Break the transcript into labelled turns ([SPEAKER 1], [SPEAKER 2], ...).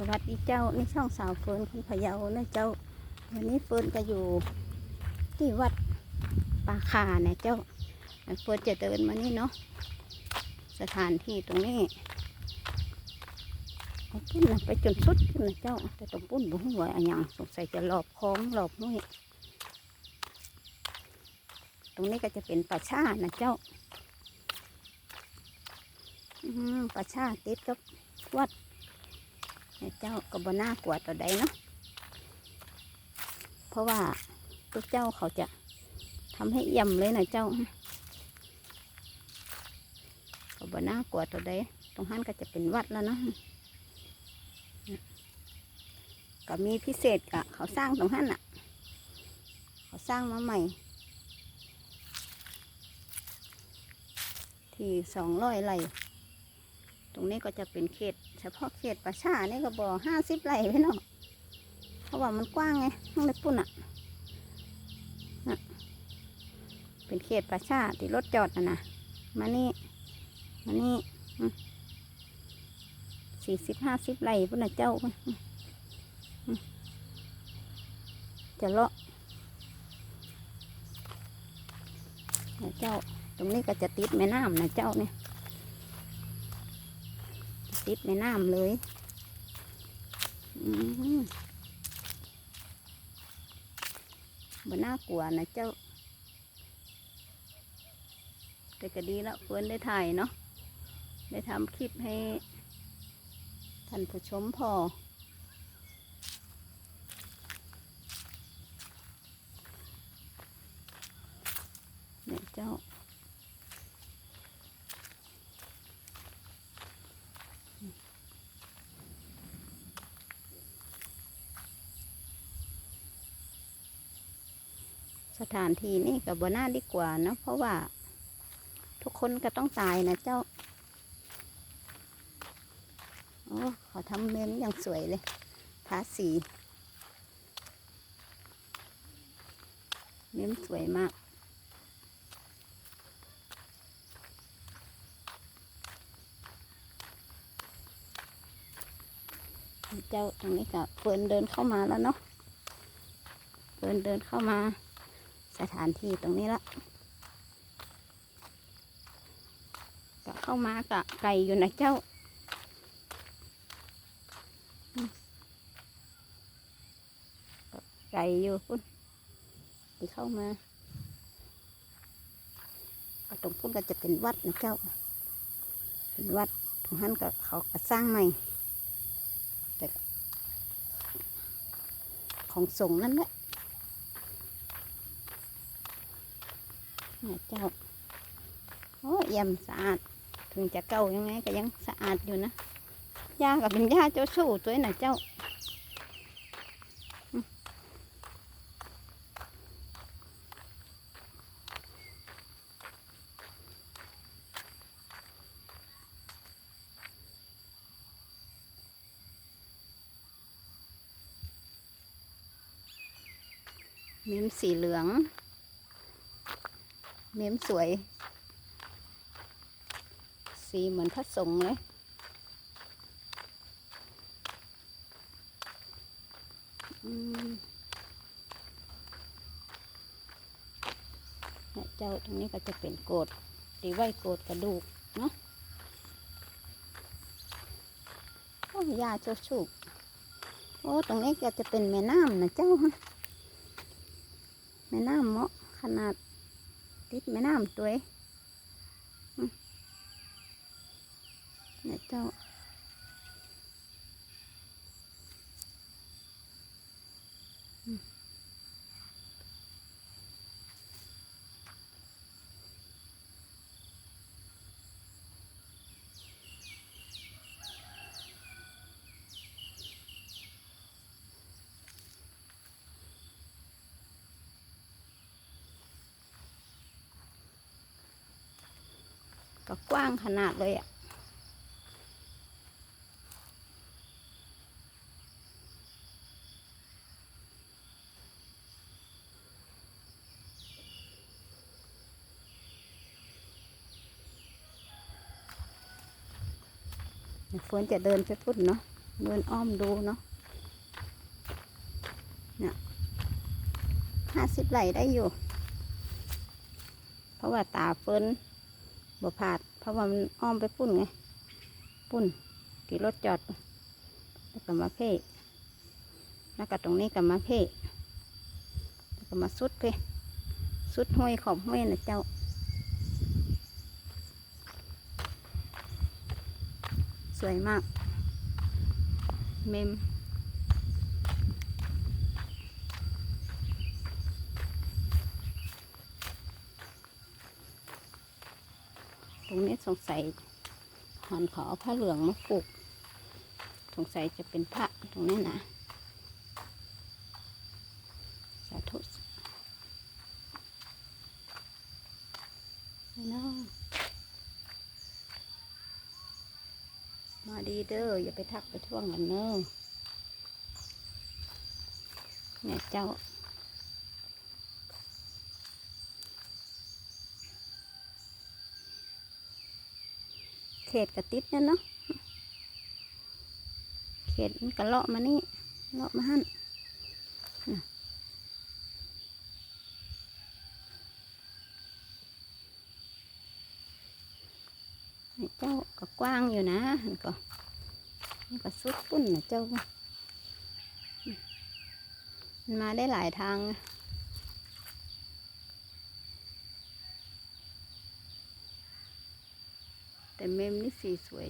[SPEAKER 1] สวัสดีเจ้าในช่องสาวเฟิร์นคนพะเยานะเจ้า วันนี้เฟิร์นก็อยู่ที่วัดป่าคาเนี่ยเจ้าเฟิร์นจะเดินมานี่เนาะสถานที่ตรงนี้ปุ้นไปจนสุดปุ้นนะเจ้า แต่ตรงปุ้นบุ้งหัวอะหยังสงสัยจะหลอบคล้องหลอบมุ้ยตรงนี้ก็จะเป็นป่าชานะเจ้าอืมป่าชาติดกับวัด เนี่ยเจ้าก็บ่น่ากลัวต่อใดเนาะเพราะว่าทุกเจ้าเขาจะทำให้เอี่ยมเลยนะเจ้าก็บ่น่ากลัวต่อใดตรงนั้นก็จะเป็นวัดแล้วเนาะก็มีพิเศษกะเขาสร้างตรงนั้นอะ เขาสร้างมาใหม่ ที่สองร้อยไร่ ตรงนี้ก็จะเป็นเขต เฉพาะเขตประชานี่ก็บอกห้าสิบไร่พี่น้องเพราะว่ามันกว้างไงห้องเล็กปุ่นอะน่ะเป็นเขตประชาที่รถจอดนะนะมานี่มานี่สี่สิบห้าสิบไร่พุ่นนะเจ้า จะเลาะเนี่ยเจ้า ตรงนี้ก็จะติดแม่น้ำนะเจ้าเนี่ย ติดในน้ำเลยอืมบน่ากลัวนะเจ้า แต่ก็ดีแล้วเพื่อนได้ถ่ายเนาะ ได้ทำคลิปให้ท่านผู้ชมพอ เนี่ยเจ้า สถานที่นี่กับบน่าดีกว่านะเพราะว่า ทุกคนก็ต้องตายนะเจ้า โอ้ขาทำเมนอย่างสวยเลยทาสีเมมสวยมากเจ้าตรงนี้ก็เฟินเดินเข้ามาแล้วเนาะเฟินเดินเข้ามา สถานที่ตรงนี้ละก็เข้ามากะไก่อยู่นะเจ้าก็ไก่อยู่พุ่นที่เข้ามาก็ตรงพุ่นก็จะเป็นวัดนะเจ้า เป็นวัดตรงนั้นก็เขาก็สร้างใหม่แต่ของสงนั่นแหละ เนี่ยเจ้า โอ้เยี่ยมสะอาด ถึงจะเก่ายังไงก็ยังสะอาดอยู่นะยากับเป็นยาเจ้าสู้ตัวน่ะเจ้ามเม้มสีเหลือง เม้มสวย สีเหมือนพระสงฆ์เลยเนี่ยเจ้าตรงนี้ก็จะเป็นโกดตีไว้โกดกระดูก เนาะโอ้ยาเจ้าชูกโอ้ ตรงนี้ก็จะเป็นแม่น้ำนะเจ้าฮะ แม่น้ำเมาะขนาด ติดแม่น้ำตัวเองเจ้า อืม ก็กว้างขนาดเลยอะ่ะฝนจะเดินไปพุ่นเนาะ เดินอ้อมดูเนาะเนี่ยห้าสิบไหลได้อยู่ เพราะว่าตาเฟิน บ่ผาดเพราะว่ามันอ้อมไปปุ่นไง ปุ่นกี่รถจอดแล้วก็มาเพ่แล้วก็ตรงนี้ก็มาเพ่แล้วก็มาสุดเพ่สุดห้วยขอบห้วยนะเจ้าสวยมาก เมม รงนี้สงสัยหอนขอเอาผ้าเหลืองมาปลูก สงสัยจะเป็นพระตรงนี้นะ สาธุนมาดีเด้ออย่าไปทักไปท่วงกันเนอะเนี่ยเจ้า ตกระติดนั่นเนาะเขตมันกระเลาะมานี่เลาะมาหั่นเจ้าก็กว้างอยู่นะมันก็มันก็สุดปุ้นนะเจ้า มันมาได้หลายทางนะ แต่เมมนี่สีสวย